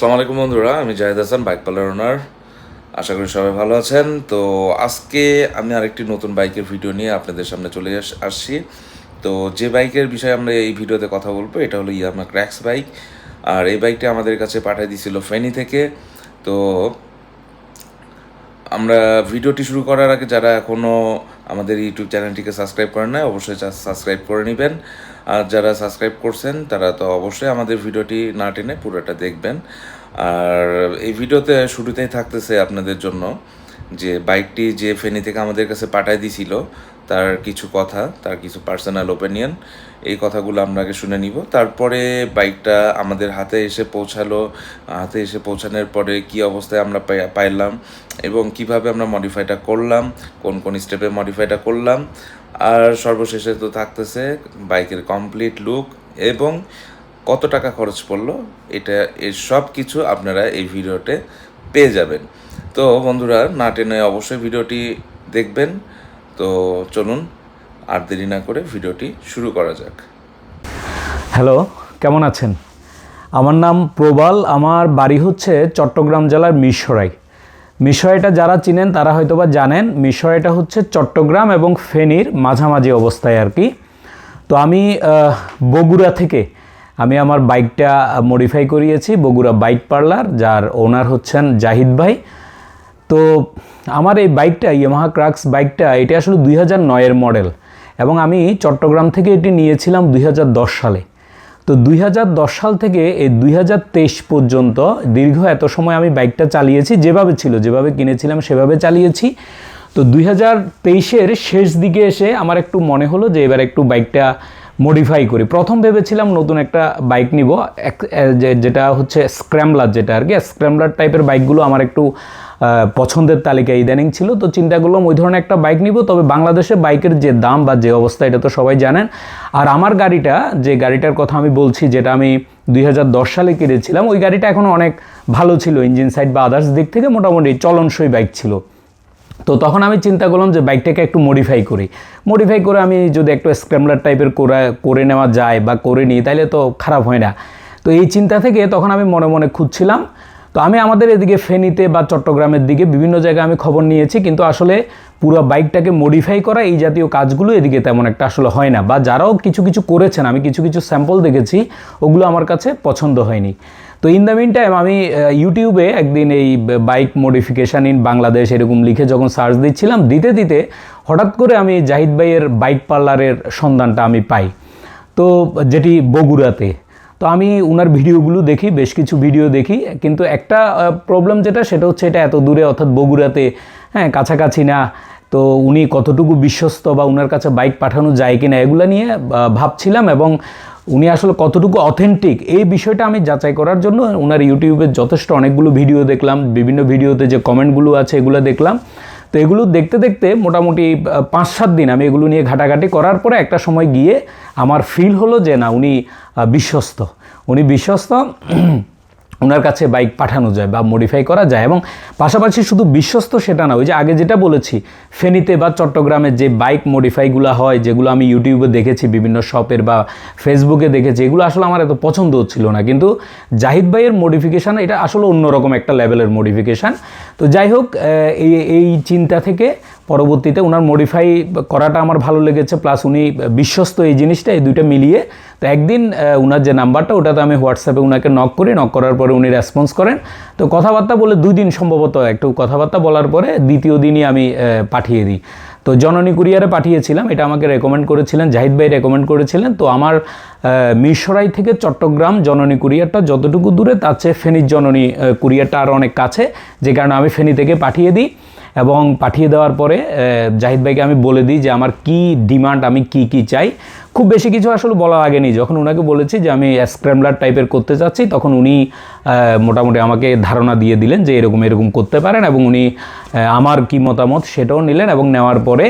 আসসালামু আলাইকুম বন্ধুরা, আমি Jahed Hasan, bike parlour owner. আশা করি সবাই ভালো আছেন। তো আজকে আমি আরেকটি নতুন বাইকের ভিডিও নিয়ে আপনাদের সামনে চলে আসছি। তো যে বাইকের বিষয়ে আমরা এই ভিডিওতে কথা বলব, এটা হলো ইয়ামা ক্র্যাক্স বাইক। আর এই বাইকটা আমাদের কাছে পাঠিয়ে দিয়েছিল ফেনি থেকে। তো আমরা ভিডিওটি শুরু করার আগে যারা এখনও আমাদের ইউটিউব চ্যানেলটিকে সাবস্ক্রাইব করেন না অবশ্যই সাবস্ক্রাইব করে নেবেন। আর যারা সাবস্ক্রাইব করছেন, তারা তো অবশ্যই আমাদের ভিডিওটি না টেনে পুরোটা দেখবেন। আর এই ভিডিওতে শুরুতেই থাকতেছে আপনাদের জন্য যে বাইকটি যে ফেনি থেকে আমাদের কাছে পাঠায় দিছিল, তার কিছু কথা, তার কিছু পার্সোনাল ওপিনিয়ন এই কথাগুলো আমরা আগে শুনে নিব। তারপরে বাইকটা আমাদের হাতে এসে পৌঁছালো। হাতে এসে পৌঁছানোর পরে কি অবস্থায় আমরা পাইলাম এবং কীভাবে আমরা মডিফাইটা করলাম, কোন কোন স্টেপে মডিফাইটা করলাম আর সর্বশেষে তো থাকতেছে বাইকের কমপ্লিট লুক এবং কত টাকা খরচ পড়ল, এটা এর সব কিছু আপনারা এই ভিডিওতে পেয়ে যাবেন। তো বন্ধুরা, না টেনে অবশ্যই ভিডিওটি দেখবেন। তো চলুন, আর দেরি না করে ভিডিওটি শুরু করা যাক। হ্যালো, কেমন আছেন? আমার নাম প্রবাল, আমার বাড়ি হচ্ছে চট্টগ্রাম জেলার মিরসরাই। মিরসরাইটা যারা চিনেন, তারা হয়তোবা জানেন মিরসরাইটা হচ্ছে চট্টগ্রাম এবং ফেনীর মাঝামাঝি অবস্থায় আর কি। তো আমি বগুড়া থেকে আমি আমার বাইকটা মডিফাই করিয়েছি, বগুড়া বাইক পার্লার, যার ওনার হচ্ছেন জাহিদ ভাই। তো আমার এই বাইকটা ইয়ামাহা ক্রাক্স বাইকটা, এটা আসলে দুই হাজার নয়ের মডেল এবং আমি চট্টগ্রাম থেকে এটি নিয়েছিলাম দুই হাজার দশ সালে। তো দুই হাজার দশ সাল থেকে এই দুই হাজার তেইশ পর্যন্ত দীর্ঘ এত সময় আমি বাইকটা চালিয়েছি, যেভাবে ছিল, যেভাবে কিনেছিলাম সেভাবে চালিয়েছি। তো দুই হাজার শেষ দিকে এসে আমার একটু মনে হলো যে এবার একটু বাইকটা মডিফাই করি। প্রথম ভেবেছিলাম নতুন একটা বাইক নিব যেটা হচ্ছে স্ক্র্যামলার যেটা আর কি স্ক্র্যামলার টাইপের বাইকগুলো আমার একটু পছন্দের তালিকায় ইদানিং ছিল। তো চিন্তা করলাম ওই ধরনের একটা বাইক নিব, তবে বাংলাদেশে বাইকের যে দাম বা যে অবস্থা, এটা তো সবাই জানেন। আর আমার গাড়িটা, যে গাড়িটার কথা আমি বলছি, যেটা আমি দুই হাজার দশ সালে কিনেছিলাম, ওই গাড়িটা এখন অনেক ভালো ছিল ইঞ্জিন সাইড বা আদার্স দিক থেকে মোটামুটি চলনসই বাইক ছিল। তো তখন আমি চিন্তা করলাম যে বাইকটাকে একটু মডিফাই করি। মডিফাই করে আমি যদি একটু স্ক্র্যামলার টাইপের করে করে নেওয়া যায় বা করে নিই তাহলে তো খারাপ হয় না। তো এই চিন্তা থেকে তখন আমি মনে মনে খুঁজছিলাম তো আমি আমাদের এদিকে ফেনীতে বা চট্টগ্রামের দিকে বিভিন্ন জায়গায় আমি খবর নিয়েছি, কিন্তু আসলে পুরো বাইকটাকে মডিফাই করা এই জাতীয় কাজগুলো এদিকে তেমন একটা আসলে হয় না বা যারাও কিছু কিছু করেছেন, আমি কিছু কিছু স্যাম্পল দেখেছি, ওগুলো আমার কাছে পছন্দ হয়নি। তো ইন দ্য মিন টাইম আমি ইউটিউবে একদিন এই বাইক মডিফিকেশান ইন বাংলাদেশ এরকম লিখে যখন সার্চ দিচ্ছিলাম, দিতে দিতে হঠাৎ করে আমি জাহিদ ভাইয়ের বাইক পার্লারের সন্ধানটা আমি পাই। তো যেটি বগুড়াতে তো আমি ওনার ভিডিওগুলো দেখি, বেশ কিছু ভিডিও দেখি। কিন্তু একটা প্রবলেম যেটা, সেটা হচ্ছে এটা এত দূরে, অর্থাৎ বগুড়াতে হ্যাঁ কাছাকাছি না। তো উনি কতটুকু বিশ্বস্ত বা ওনার কাছে বাইক পাঠানো যায় কি না এগুলো নিয়ে ভাবছিলাম এবং উনি আসলে কতটুকু অথেন্টিক এই বিষয়টা আমি যাচাই করার জন্য ওনার ইউটিউবে যথেষ্ট অনেকগুলো ভিডিও দেখলাম, বিভিন্ন ভিডিওতে যে কমেন্টগুলো আছে, এগুলো দেখলাম। তো এগুলো দেখতে দেখতে মোটামুটি পাঁচ সাত দিন আমি এগুলো নিয়ে ঘাটাঘাটি করার পরে একটা সময় গিয়ে আমার ফিল হলো যে না, উনি বিশ্বস্ত। উনি বিশ্বস্ত ওনার কাছে বাইক পাঠানো যায় বা মডিফাই করা যায় এবং পাশাপাশি শুধু বিশ্বস্ত সেটা না, ওই যে আগে যেটা বলেছি, ফেনীতে বা চট্টগ্রামে যে বাইক মডিফাইগুলো হয়, যেগুলো আমি ইউটিউবে দেখেছি, বিভিন্ন শপের বা ফেসবুকে দেখেছি, এগুলো আসলে আমার এত পছন্দ হচ্ছিল না। কিন্তু জাহিদ ভাইয়ের মডিফিকেশান এটা আসলে অন্যরকম একটা লেভেলের মডিফিকেশান তো যাই হোক এই এই চিন্তা থেকে পরবর্তীতে ওনার মডিফাই করাটা আমার ভালো লেগেছে প্লাস উনি বিশ্বস্ত এই জিনিসটা, এই দুইটা মিলিয়ে তো একদিন ওনার যে নাম্বারটা, ওটাতে আমি হোয়াটসঅ্যাপে ওনাকে নক করি নক করার পরে উনি রেসপন্স করেন। তো কথাবার্তা বলে দুই দিন সম্ভবত একটু কথাবার্তা বলার পরে দ্বিতীয় দিনই আমি পাঠিয়ে দিই। তো জননী কুরিয়ারে পাঠিয়েছিলাম, এটা আমাকে রেকমেন্ড করেছিলেন, জাহিদ ভাই রেকমেন্ড করেছিলেন। তো আমার মিরসরাই থেকে চট্টগ্রাম জননী কুরিয়ারটা যতটুকু দূরে, তার চেয়ে ফেনীর জননী কুরিয়ারটা আরও অনেক কাছে, যে কারণে আমি ফেনী থেকে পাঠিয়ে দিই। এবং পাঠিয়ে দেওয়ার পরে জাহিদ ভাইকে আমি বলে দিই যে, আমার কি ডিমান্ড, আমি কি কি চাই? খুব বেশি কিছু আসলে বলা লাগেনি যখন ওনাকে বলেছি যে আমি স্ক্র্যামলার টাইপের করতে চাচ্ছি, তখন উনি মোটামুটি আমাকে ধারণা দিয়ে দিলেন যে এরকম এরকম করতে পারেন এবং উনি আমার কি মতামত সেটাও নিলেন এবং নেওয়ার পরে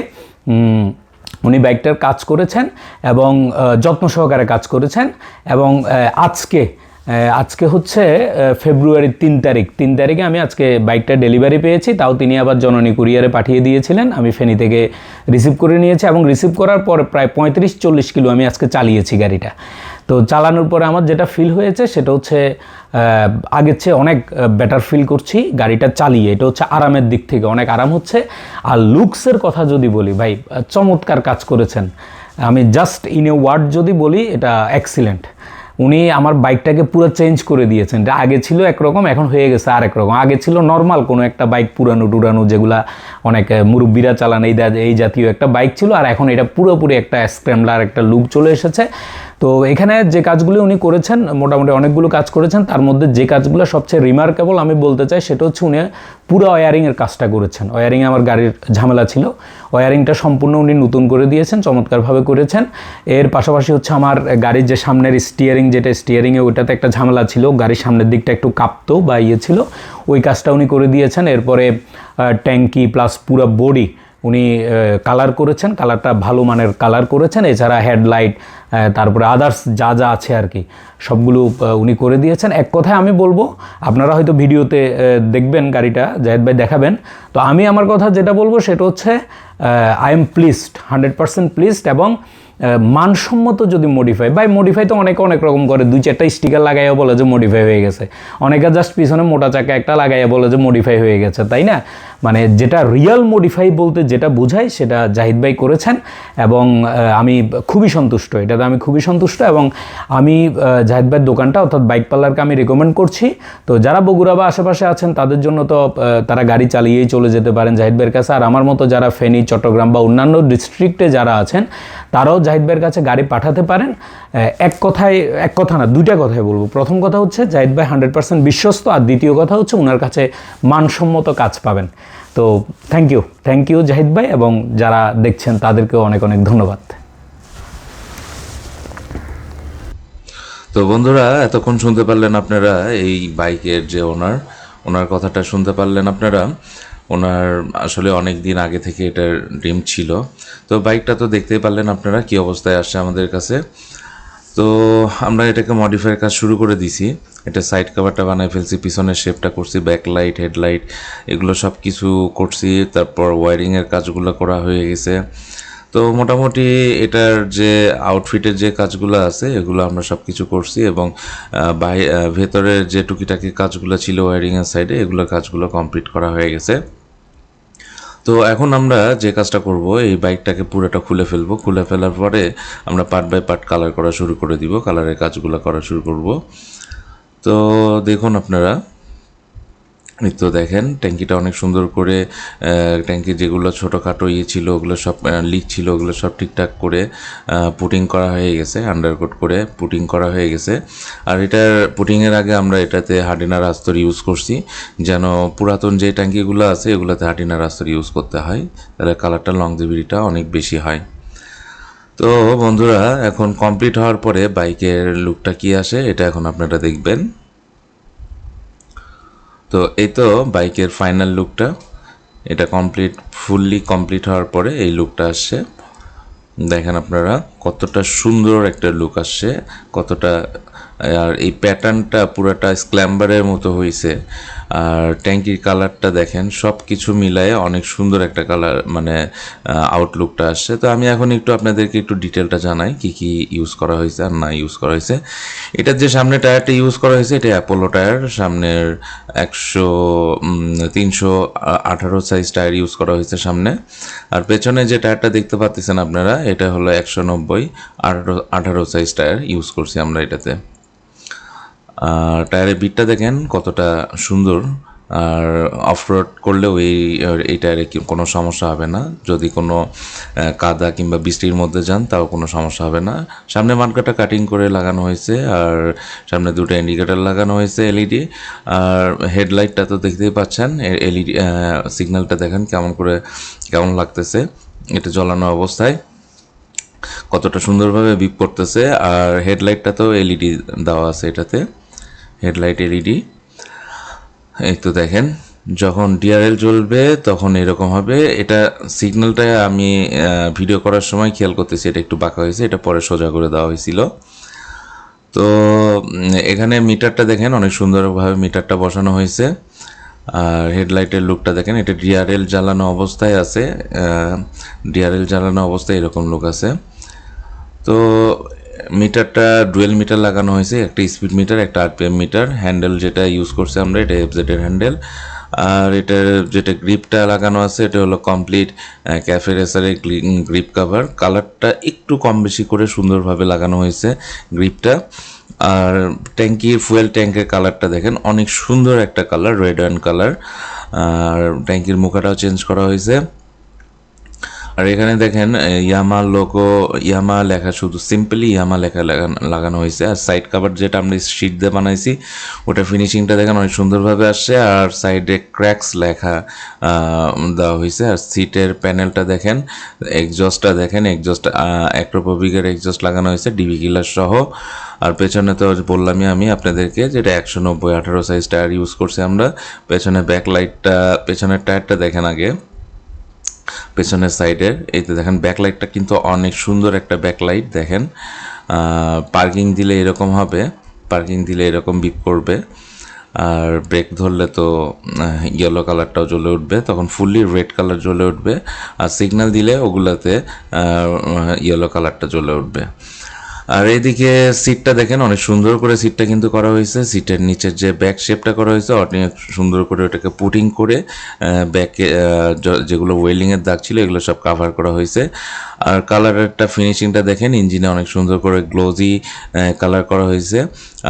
উনি বাইকটার কাজ করেছেন এবং যত্ন সহকারে কাজ করেছেন এবং আজকে আজকে হচ্ছে ফেব্রুয়ারির তিন তারিখ। তিন তারিখে আমি আজকে বাইকটা ডেলিভারি পেয়েছি, তাও তিনি আবার জননী কুরিয়ারে পাঠিয়ে দিয়েছিলেন। আমি ফেনী থেকে রিসিভ করে নিয়েছি এবং রিসিভ করার পর প্রায় পঁয়ত্রিশ, চল্লিশ কিলো আমি আজকে চালিয়েছি গাড়িটা। তো চালানোর পরে আমার যেটা ফিল হয়েছে, সেটা হচ্ছে আগের চেয়ে অনেক বেটার ফিল করছি গাড়িটা চালিয়ে। এটা হচ্ছে আরামের দিক থেকে অনেক আরাম হচ্ছে। আর লুকসের কথা যদি বলি, ভাই, চমৎকার কাজ করেছেন। আমি জাস্ট ইন এ ওয়ার্ড যদি বলি, এটা এক্সিলেন্ট উনি আমার বাইকটাকে পুরো চেঞ্জ করে দিয়েছেন। এটা আগে ছিল একরকম, এখন হয়ে গেছে আর একরকম আগে ছিল নর্মাল কোনো একটা বাইক পুরানো টুরানো যেগুলা অনেক মুরব্বীরা চালান, এই এই জাতীয় একটা বাইক ছিল, আর এখন এটা পুরোপুরি একটা স্ক্র্যামলার একটা লুক চলে এসেছে। তো এখানে যে কাজগুলি উনি করেছেন, মোটামুটি অনেকগুলো কাজ করেছেন, তার মধ্যে যে কাজগুলো সবচেয়ে রিমার্কেবল আমি বলতে চাই সেটা হচ্ছে উনি পুরো ওয়ারিংয়ের কাজটা করেছেন। ওয়ারিংয়ে আমার গাড়ির ঝামেলা ছিল। ওয়ারিংটা সম্পূর্ণ উনি নতুন করে দিয়েছেন, চমৎকারভাবে করেছেন। এর পাশাপাশি হচ্ছে আমার গাড়ির যে সামনের স্টিয়ারিং যেটা স্টিয়ারিংয়ে ওইটাতে একটা ঝামেলা ছিল, গাড়ির সামনের দিকটা একটু কাঁপতো বা ইয়ে ছিল, ওই কাজটা উনি করে দিয়েছেন। এরপরে ট্যাঙ্কি প্লাস পুরো বডি উনি কালার করেছেন কালারটা ভালো মানের কালার করেছেন। এছাড়া হেডলাইট তারপরে আদার্স যা যা আছে আর কি, সবগুলো উনি করে দিয়েছেন। এক কথায় আমি বলব, আপনারা হয়তো ভিডিওতে দেখবেন গাড়িটা, জাহেদ ভাই দেখাবেন। তো আমি আমার কথা যেটা বলব সেটা হচ্ছে I am pleased hundred percent pleased এবং মানসম্মত যদি মডিফাই বাই মডিফাই তো অনেকে অনেক রকম করে, দুই চারটা স্টিকার লাগাইয়া বলে যে মডিফাই হয়ে গেছে। অনেকে জাস্ট পিছনে মোটা চাকা একটা লাগাইয়া বলে যে মডিফাই হয়ে গেছে, তাই না? মানে যেটা রিয়েল মডিফাই বলতে যেটা বোঝায় সেটা জাহিদ ভাই করেছেন এবং আমি খুবই সন্তুষ্ট। এটাতে আমি খুবই সন্তুষ্ট এবং আমি জাহিদ ভাইয়ের দোকানটা অর্থাৎ বাইক পার্লারকে আমি রেকমেন্ড করছি। তো যারা বগুড়া বা আশেপাশে আছেন, তাদের জন্য তো তারা গাড়ি চালিয়েই চলে যেতে পারেন জাহিদ ভাইয়ের কাছে। আর আমার মতো যারা ফেনী, চট্টগ্রাম বা অন্যান্য ডিস্ট্রিক্টে যারা আছেন, তারাও জাহিদ ভাইয়ের কাছে গাড়ি পাঠাতে পারেন। এক কথায়, এক কথা না, দুইটা কথাই বলব। প্রথম কথা হচ্ছে, জাহিদ ভাই হান্ড্রেড পার্সেন্ট বিশ্বস্ত। আর দ্বিতীয় কথা হচ্ছে ওনার কাছে মানসম্মত কাজ পাবেন। তো thank you thank you Jahid ভাই এবং যারা দেখছেন তাদেরকেও অনেক অনেক ধন্যবাদ। তো বন্ধুরা, এতক্ষণ শুনতে পারলেন আপনারা এই বাইকের যে ওনার ওনার কথাটা শুনতে পারলেন আপনারা। ওনার আসলে অনেক দিন আগে থেকে এটার ড্রিম ছিল। তো বাইকটা তো দেখতেই পারলেন আপনারা, কি অবস্থায় আসছে আমাদের কাছে। তো আমরা এটাকে মডিফাইয়ের কাজ শুরু করে দিছি। এটা সাইড কভারটা বানায় ফেলছি, পিছনের শেপটা করছি ব্যাকলাইট হেডলাইট এগুলো সব কিছু করছি, তারপর ওয়ারিংয়ের কাজগুলো করা হয়ে গেছে। তো মোটামুটি এটার যে আউটফিটের যে কাজগুলো আছে, এগুলো আমরা সব কিছু করছি এবং ভেতরের যে টুকিটাকি কাজগুলো ছিল ওয়ারিংয়ের সাইডে এগুলো কাজগুলো কমপ্লিট করা হয়ে গেছে। তো এখন আমরা যে কাজটা করব, এই বাইকটাকে পুরোটা খুলে ফেলব। খুলে ফেলার পরে আমরা পার্ট বাই পার্ট কালার করা শুরু করে দিব কালারের কাজগুলো করা শুরু করব। তো দেখুন আপনারা তো দেখেন, ট্যাঙ্কিটা অনেক সুন্দর করে ট্যাঙ্কি যেগুলো ছোটোখাটো ইয়ে ছিল, ওগুলো সব লিক ছিল, ওগুলো সব ঠিকঠাক করে পুটিং করা হয়ে গেছে আন্ডারকোট করে পুটিং করা হয়ে গেছে। আর এটার পুটিংয়ের আগে আমরা এটাতে হাডিনার আস্তর ইউজ করছি, যেন পুরাতন যে ট্যাঙ্কিগুলো আছে, এগুলোতে হাডিনার আস্তর ইউজ করতে হয়, তাহলে কালারটা লং লংজিভিটিটা অনেক বেশি হয়। তো বন্ধুরা, এখন কমপ্লিট হওয়ার পরে বাইকের লুকটা কি আসে, এটা এখন আপনারা দেখবেন। তো এই তো বাইকের ফাইনাল লুকটা এটা কমপ্লিট ফুললি কমপ্লিট হওয়ার পরে এই লুকটা আসছে। দেখেন আপনারা, কতটা সুন্দর একটা লুক আসছে, কতটা, আর এই প্যাটার্নটা পুরোটা স্ক্ল্যাম্বারের মতো হয়েছে আর ট্যাঙ্কির কালারটা দেখেন সব কিছু মিলায়ে অনেক সুন্দর একটা কালার মানে আউটলুকটা আসছে। তো আমি এখন একটু আপনাদেরকে একটু ডিটেলটা জানাই, কি কি ইউজ করা হয়েছে আর না ইউজ করা হয়েছে। এটার যে সামনে টায়ারটা ইউজ করা হয়েছে এটা অ্যাপোলো টায়ার। সামনের একশো তিনশো আঠারো সাইজ টায়ার ইউজ করা হয়েছে সামনে। আর পেছনে যে টায়ারটা দেখতে পাচ্ছেন আপনারা, এটা হলো একশো নব্বই আঠারো আঠারো সাইজ টায়ার ইউজ করছি আমরা এটাতে। আর টায়ারের বিটটা দেখেন কতটা সুন্দর। আর অফরোড করলেও এই এই টায়ারে কোনো সমস্যা হবে না। যদি কোনো কাদা কিংবা বৃষ্টির মধ্যে যান তাও কোনো সমস্যা হবে না। সামনে মার্কাটা কাটিং করে লাগানো হয়েছে আর সামনে দুটো ইন্ডিকেটার লাগানো হয়েছে এলইডি আর হেডলাইটটা তো দেখতেই পাচ্ছেন এলইডি সিগন্যালটা দেখেন কেমন করে, কেমন লাগতেছে। এটা জ্বলানো অবস্থায় কতটা সুন্দরভাবে বিপ করতেছে। আর হেডলাইটটা তো এলইডি দেওয়া আছে এটাতে। Headlight LED. এই তো দেখেন, যখন ডিআরএল চলবে তখন এরকম হবে। এটা সিগন্যালটা আমি ভিডিও করার সময় খেয়াল করতেছি, এটা একটু বাঁকা হয়েছে, এটা পরে সোজা করে দেওয়া হয়েছিল। তো এখানে মিটারটা দেখেন, অনেক সুন্দরভাবে মিটারটা বসানো হয়েছে। আর হেডলাইটের লুকটা দেখেন, এটা ডিআরএল জ্বালানো অবস্থায় আছে ডিআরএল জ্বালানো অবস্থায় এরকম লুক আছে। তো মিটারটা ডুয়েল মিটার লাগানো হয়েছে, একটা স্পিড মিটার, একটা আরপিএম মিটার। হ্যান্ডেল যেটা ইউজ করছে আমরা, এটা এফজেড এর হ্যান্ডেল। আর এটার যেটা গ্রিপটা লাগানো আছে, এটা হলো কমপ্লিট ক্যাফে রেসারের গ্রিপ কাভার কালারটা একটু কম বেশি করে সুন্দরভাবে লাগানো হয়েছে গ্রিপটা আর ট্যাঙ্কির ফুয়েল ট্যাঙ্কের কালারটা দেখেন, অনেক সুন্দর একটা কালার রেড অ্যান্ড কালার আর ট্যাঙ্কির মুখাটাও চেঞ্জ করা হয়েছে। আর এখানে দেখেন ইয়ামা লোগো ইয়ামা লেখা শুধু সিম্পলি ইয়ামা লেখা লাগানো- হয়েছে। আর সাইড কাভার যেটা আমরা শিট দিয়ে বানাইছি, ওটা ফিনিশিংটা দেখেন অনেক সুন্দরভাবে আসছে। আর সাইডে ক্র্যাকস লেখা দেওয়া হয়েছে। আর সিটের প্যানেলটা দেখেন এক্সজস্টটা দেখেন এক্সজস্ট অ্যাক্রোপোবিকের এক্সজস্ট লাগানো হয়েছে ডিবি কিলার সহ। আর পেছনে তো বললামই আমি আপনাদেরকে, যেটা একশো নব্বই আঠারো সাইজ টায়ার ইউজ করছি আমরা। পেছনে ব্যাক লাইটটা পেছনের টায়ারটা দেখেন আগে। পেছনের সাইডের এইতে দেখেন ব্যাকলাইটটা কিন্তু অনেক সুন্দর একটা ব্যাকলাইট দেখেন। পার্কিং দিলে এরকম হবে পার্কিং দিলে এরকম বিপ করবে। আর ব্রেক ধরলে তো ইয়েলো কালারটাও জ্বলে উঠবে, তখন ফুললি রেড কালার জ্বলে উঠবে। আর সিগন্যাল দিলে ওগুলাতে ইয়েলো কালারটা জ্বলে উঠবে। আর এদিকে সিটটা দেখেন, অনেক সুন্দর করে সিটটা কিন্তু করা হয়েছে। সিটের নিচের যে ব্যাক শেপটা করা হয়েছে, অনেক সুন্দর করে ওটাকে পুটিং করে ব্যাকে যেগুলো ওয়েলিংয়ের দাগ ছিল, এগুলো সব কাভার করা হয়েছে। আর কালারেরটা ফিনিশিংটা দেখেন ইঞ্জিনে অনেক সুন্দর করে গ্লোজি কালার করা হয়েছে।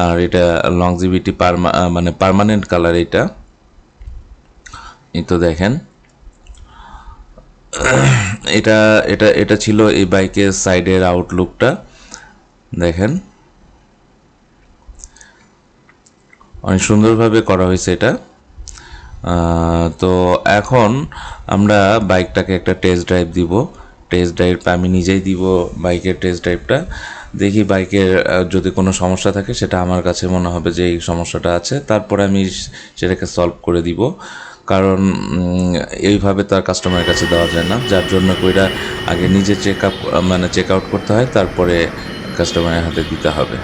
আর এটা লংজিভিটি পারমা মানে পার্মানেন্ট কালার এটা। এই তো দেখেন। এটা এটা এটা ছিল এই বাইকের সাইডের আউটলুকটা দেখেন। অনেক সুন্দরভাবে করা হয়েছে এটা। তো এখন আমরা বাইকটাকে একটা টেস্ট ড্রাইভ দিব। টেস্ট ড্রাইভটা আমি নিজেই দিব বাইকের টেস্ট ড্রাইভটা দেখি বাইকের যদি কোনো সমস্যা থাকে সেটা আমার কাছে মনে হবে যে এই সমস্যাটা আছে। তারপরে আমি সেটাকে সলভ করে দিব। কারণ এইভাবে তার কাস্টমারের কাছে দেওয়া যায় না। যার জন্য কইরা আগে নিজে চেক আপ মানে চেক আউট করতে হয়। তারপরে কাস্টমারের হাতে দিতে হবে।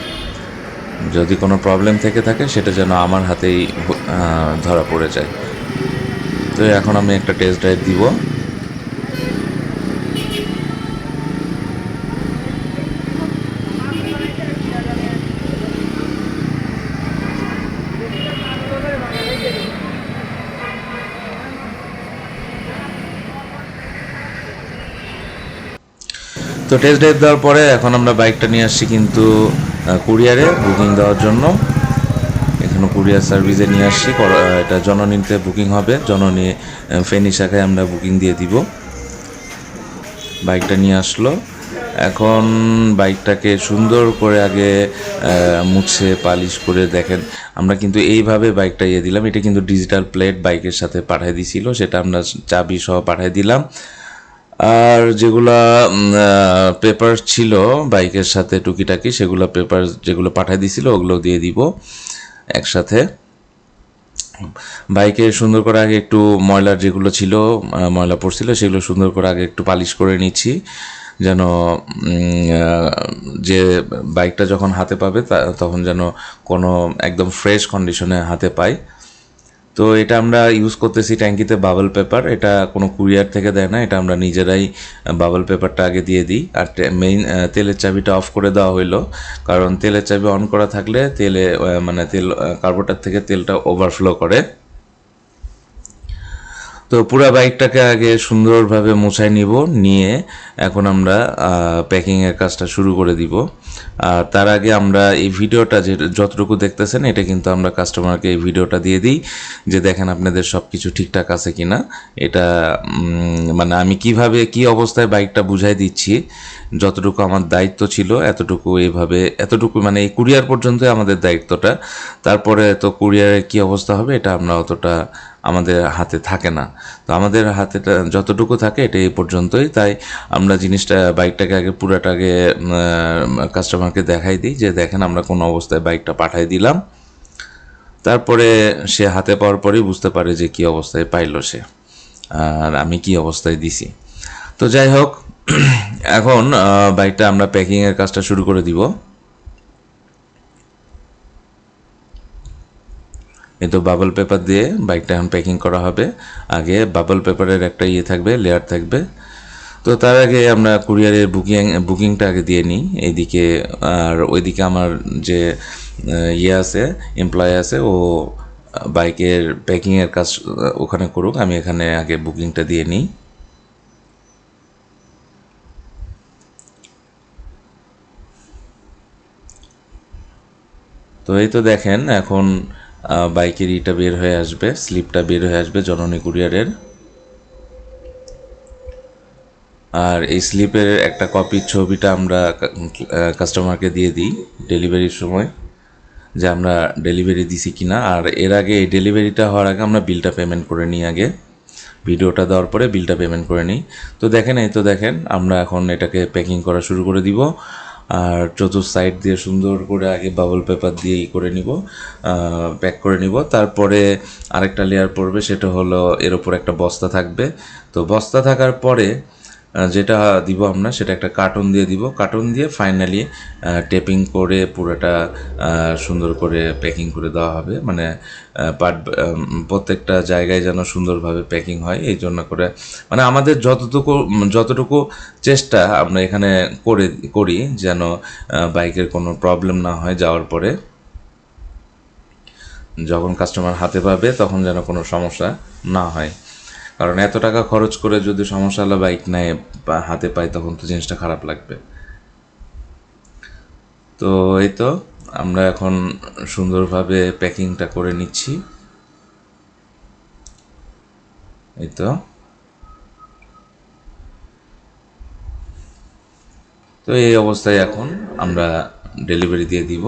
যদি কোনো প্রবলেম থেকে থাকে, সেটা যেন আমার হাতেই ধরা পড়ে যায়। তো এখন আমি একটা টেস্ট ড্রাইভ দিব। তো টেস্ট ড্রাইভ দেওয়ার পরে এখন আমরা বাইকটা নিয়ে আসছি কিন্তু কুরিয়ারে বুকিং দেওয়ার জন্য। এখানে কুরিয়ার সার্ভিসে নিয়ে আসছি। এটা জননীতে বুকিং হবে। জননী ফেনী শাখায় আমরা বুকিং দিয়ে দিব। বাইকটা নিয়ে আসলো। এখন বাইকটাকে সুন্দর করে আগে মুছে, পালিশ করে দেখেন। আমরা কিন্তু এইভাবে বাইকটা ইয়ে দিলাম। এটা কিন্তু ডিজিটাল প্লেট বাইকের সাথে পাঠিয়ে দিছিল। সেটা আমরা চাবি সহ পাঠিয়ে দিলাম। আর যেগুলা পেপার ছিল, বাইকের সাথে টুকিটাকি, সেগুলো পেপার যেগুলো পাঠিয়ে দিছিল, ওগুলো দিয়ে দিব একসাথে। বাইকে সুন্দর করে আগে একটু ময়লার যেগুলো ছিল ময়লা পড়ছিল, সেগুলো সুন্দর করে আগে একটু পালিশ করে নিচ্ছি, যেন যে বাইকটা যখন হাতে পাবে তখন যেন কোনো একদম ফ্রেশ কন্ডিশনে হাতে পায়। তো এটা আমরা ইউজ করতেছি ট্যাঙ্কিতে বাবল পেপার এটা কোনো কুরিয়ার থেকে দেয় না, এটা আমরা নিজেরাই বাবল পেপারটা আগে দিয়ে দিই। আর মেইন তেলের চাবিটা অফ করে দেওয়া হইল। কারণ তেলের চাবি অন করা থাকলে তেলে মানে তেল কার্বোটার থেকে তেলটা ওভারফ্লো করে। তো পুরো বাইকটাকে আগে সুন্দরভাবে মুছাই নিব, নিয়ে এখন আমরা প্যাকিংয়ের কাজটা শুরু করে দিব। আর তার আগে আমরা এই ভিডিওটা যে, যতটুকু দেখতেছেন, এটা কিন্তু আমরা কাস্টমারকে এই ভিডিওটা দিয়ে দিই যে, দেখেন আপনাদের সব কিছু ঠিকঠাক আছে কি না এটা মানে আমি কীভাবে, কি অবস্থায় বাইকটা বুঝাই দিচ্ছি, যতটুকু আমার দায়িত্ব ছিল, এতটুকু এইভাবে এতটুকু মানে এই কুরিয়ার পর্যন্ত আমাদের দায়িত্বটা। তারপরে তো কুরিয়ারের কি অবস্থা হবে, এটা আমরা অতটা আমাদের হাতে থাকে না। তো আমাদের হাতে যতটুকু থাকে এটা এই পর্যন্তই। তাই আমরা জিনিসটা, বাইকটাকে আগে, পুরাটাকে কাস্টমারকে দেখাই দিই যে দেখেন আমরা কোন অবস্থায় বাইকটা পাঠাই দিলাম। তারপরে সে হাতে পাওয়ার পরেই বুঝতে পারে যে কি অবস্থায় পাইলো সে, আর আমি কি অবস্থায় দিছি। তো যাই হোক, এখন বাইকটা আমরা প্যাকিংয়ের কাজটা শুরু করে দিব। এই তো বাবল পেপার দিয়ে বাইকটা এখন প্যাকিং করা হবে। আগে বাবল পেপারের একটা ইয়ে থাকবে লেয়ার থাকবে। তো তার আগে আমরা কুরিয়ারের বুকিং বুকিংটা আগে দিয়ে নিই। এইদিকে আর ওইদিকে আমার যে ইয়ে আছে এমপ্লয় আছে, ও বাইকের প্যাকিংয়ের কাজ ওখানে করুক। আমি এখানে আগে বুকিংটা দিয়ে নিই। তো এই তো দেখেন, এখন বাইকের ইটা বের হয়ে আসবে, স্লিপটা বের হয়ে আসবে জননী কুরিয়ারের। আর এই স্লিপের একটা কপির ছবিটা আমরা কাস্টমারকে দিয়ে দিই ডেলিভারির সময়, যে আমরা ডেলিভারি দিছি কিনা। আর এর আগে এই ডেলিভারিটা হওয়ার আগে আমরা বিলটা পেমেন্ট করে নিই আগে। ভিডিওটা দেওয়ার পরে বিলটা পেমেন্ট করে নিই। তো দেখেন, এই তো দেখেন, আমরা এখন এটাকে প্যাকিং করা শুরু করে দিব। আর চতুর্থ সাইড দিয়ে সুন্দর করে আগে বাবল পেপার দিয়ে ই করে নিব প্যাক করে নিব। তারপরে আরেকটা লেয়ার পড়বে, সেটা হলো এর ওপর একটা বস্তা থাকবে। তো বস্তা থাকার পরে যেটা দিব আমরা, সেটা একটা কার্টুন দিয়ে দিব। কার্টুন দিয়ে ফাইনালি টেপিং করে পুরোটা সুন্দর করে প্যাকিং করে দেওয়া হবে। মানে পার্ট প্রত্যেকটা জায়গায় যেন সুন্দরভাবে প্যাকিং হয়, এই জন্য করে। মানে আমাদের যতটুকু যতটুকু চেষ্টা আমরা এখানে করে, করি যেন বাইকের কোনো প্রবলেম না হয় যাওয়ার পরে। যখন কাস্টমার হাতে পাবে, তখন যেন কোনো সমস্যা না হয়। কারণ এত টাকা খরচ করে যদি সমস্যাওয়ালা বাইক নেয় বা হাতে পায়, তখন তো জিনিসটা খারাপ লাগবে। তো এই তো, আমরা এখন সুন্দরভাবে প্যাকিংটা করে নিচ্ছি। এই তো। তো এই অবস্থায় এখন আমরা ডেলিভারি দিয়ে দিব।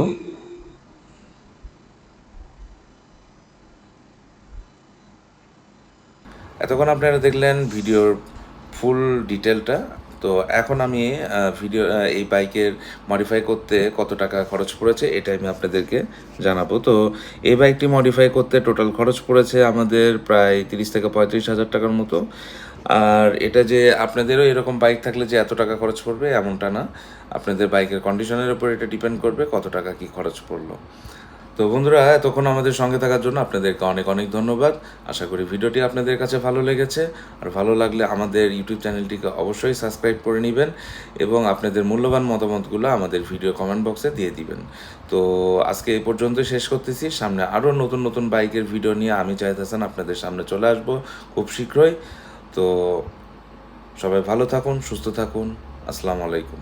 এতক্ষণ আপনারা দেখলেন ভিডিওর ফুল ডিটেলটা। তো এখন আমি ভিডিও এই বাইকের মডিফাই করতে কত টাকা খরচ পড়েছে এটা আমি আপনাদেরকে জানাব। তো এই বাইকটি মডিফাই করতে টোটাল খরচ পড়েছে আমাদের প্রায় তিরিশ থেকে পঁয়ত্রিশ হাজার টাকার মতো। আর এটা যে আপনাদেরও এরকম বাইক থাকলে যে এত টাকা খরচ পড়বে এমনটা না। আপনাদের বাইকের কন্ডিশনের উপর এটা ডিপেন্ড করবে কত টাকা কি খরচ পড়ল। তো বন্ধুরা, এতক্ষণ আমাদের সঙ্গে থাকার জন্য আপনাদেরকে অনেক অনেক ধন্যবাদ। আশা করি ভিডিওটি আপনাদের কাছে ভালো লেগেছে। আর ভালো লাগলে আমাদের ইউটিউব চ্যানেলটিকে অবশ্যই সাবস্ক্রাইব করে নেবেন এবং আপনাদের মূল্যবান মতামতগুলো আমাদের ভিডিও কমেন্ট বক্সে দিয়ে দিবেন। তো আজকে এই পর্যন্ত শেষ করতেছি। সামনে আরও নতুন নতুন বাইকের ভিডিও নিয়ে আমি জাহেদ হাসান আপনাদের সামনে চলে আসব খুব শীঘ্রই। তো সবাই ভালো থাকুন, সুস্থ থাকুন। আসসালামু আলাইকুম।